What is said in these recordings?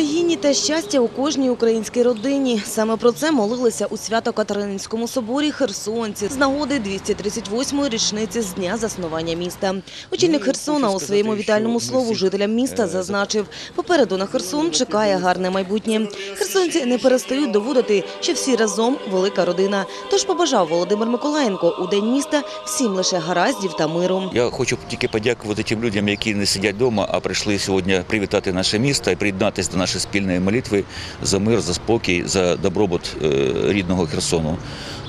Україні та щастя у кожній українській родині. Саме про це молилися у Свято-Катерининському соборі херсонці з нагоди 238-ї річниці з дня заснування міста. Очільник Ну, Херсона у своєму вітальному слову жителям міста е, зазначив, попереду на Херсон чекає гарне майбутнє. Херсонці не перестають доводити, що всі разом велика родина. Тож побажав Володимир Миколаєнко у день міста всім лише гараздів та миру. Я хочу тільки подякувати тим людям, які не сидять вдома, а прийшли сьогодні привітати наше місто і приєднатися до нашої спільної молитви за мир, за спокій, за добробут е, рідного Херсону.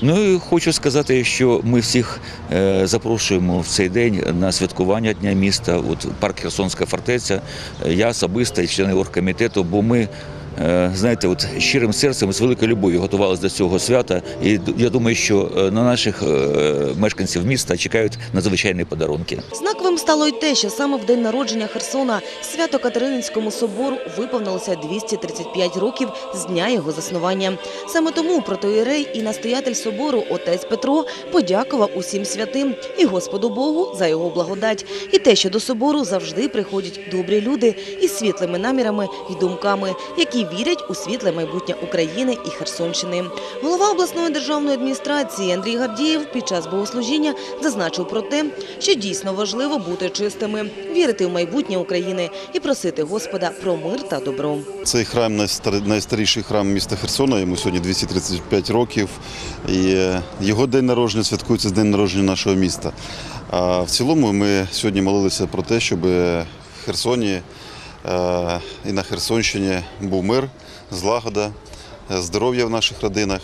Ну і хочу сказати, що ми всіх е, запрошуємо в цей день на святкування Дня міста. От парк Херсонська фортеця. Я особисто і члени оргкомітету, бо ми. Е, Знаєте, от щирим серцем з великою любов'ю готувалися до цього свята, і я думаю, що е, на наших е, мешканців міста чекають надзвичайні подарунки. Знаковим стало й те, що саме в день народження Херсона Свято-Катерининському собору виповнилося 235 років з дня його заснування. Саме тому протоїрей і настоятель собору отець Петро подякував усім святим і Господу Богу за його благодать, і те, що до собору завжди приходять добрі люди із світлими намірами і думками, які вірять у світле майбутнє України і Херсонщини. Голова обласної державної адміністрації Андрій Гардієв під час богослужіння зазначив про те, що дійсно важливо бути чистими, вірити в майбутнє України і просити Господа про мир та добро. Цей храм найстар- найстаріший храм міста Херсона. Йому сьогодні 235 років. І його день народження святкується з день народження нашого міста. А в цілому ми сьогодні молилися про те, щоб в Херсоні і на Херсонщині був мир, злагода, е, здоров'я в наших родинах.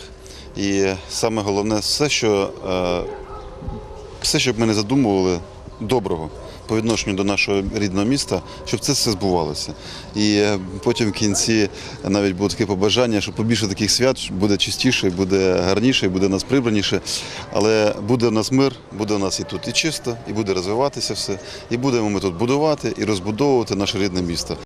І саме головне все, що е, все, щоб ми не задумували доброго по відношенню до нашого рідного міста, щоб це все збувалося. І е, потім в кінці навіть було таке побажання, що побільше таких свят буде чистіше, буде гарніше, буде нас прибраніше. Але буде у нас мир, буде у нас і тут і чисто, і буде розвиватися все. І будемо ми тут будувати і розбудовувати наше рідне місто.